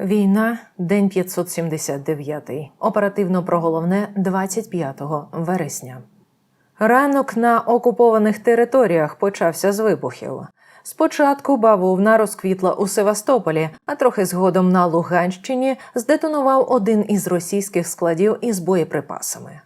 Війна, день 579. Оперативно про головне 25 вересня. Ранок на окупованих територіях почався з вибухів. Спочатку бавовна розквітла у Севастополі, а трохи згодом на Луганщині здетонував один із російських складів із боєприпасами.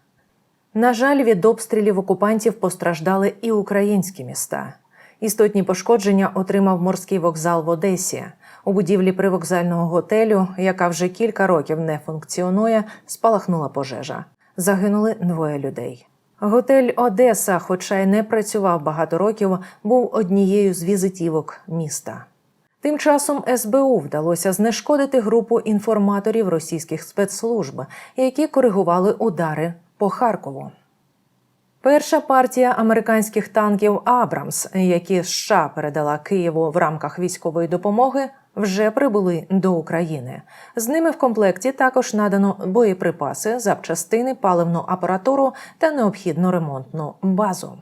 На жаль, від обстрілів окупантів постраждали і українські міста. Істотні пошкодження отримав морський вокзал в Одесі. У будівлі привокзального готелю, яка вже кілька років не функціонує, спалахнула пожежа. Загинули двоє людей. Готель Одеса, хоча й не працював багато років, був однією з візитівок міста. Тим часом СБУ вдалося знешкодити групу інформаторів російських спецслужб, які коригували удари по Харкову. Перша партія американських танків Абрамс, які США передала Києву в рамках військової допомоги, вже прибули до України. З ними в комплекті також надано боєприпаси, запчастини, паливну апаратуру та необхідну ремонтну базу.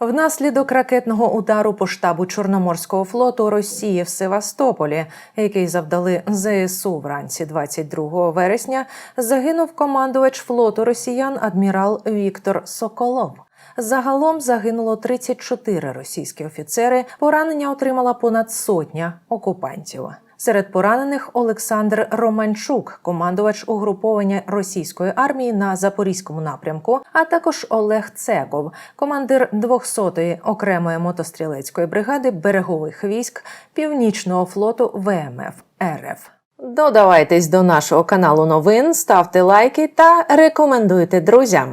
Внаслідок ракетного удару по штабу Чорноморського флоту Росії в Севастополі, який завдали ЗСУ вранці 22 вересня, загинув командувач флоту росіян адмірал Віктор Соколов. Загалом загинуло 34 російські офіцери. Поранення отримала понад сотня окупантів. Серед поранених Олександр Романчук, командувач угруповання російської армії на запорізькому напрямку, а також Олег Цеков, командир 200-ї окремої мотострілецької бригади берегових військ Північного флоту ВМФ РФ. Додавайтесь до нашого каналу новин, ставте лайки та рекомендуйте друзям.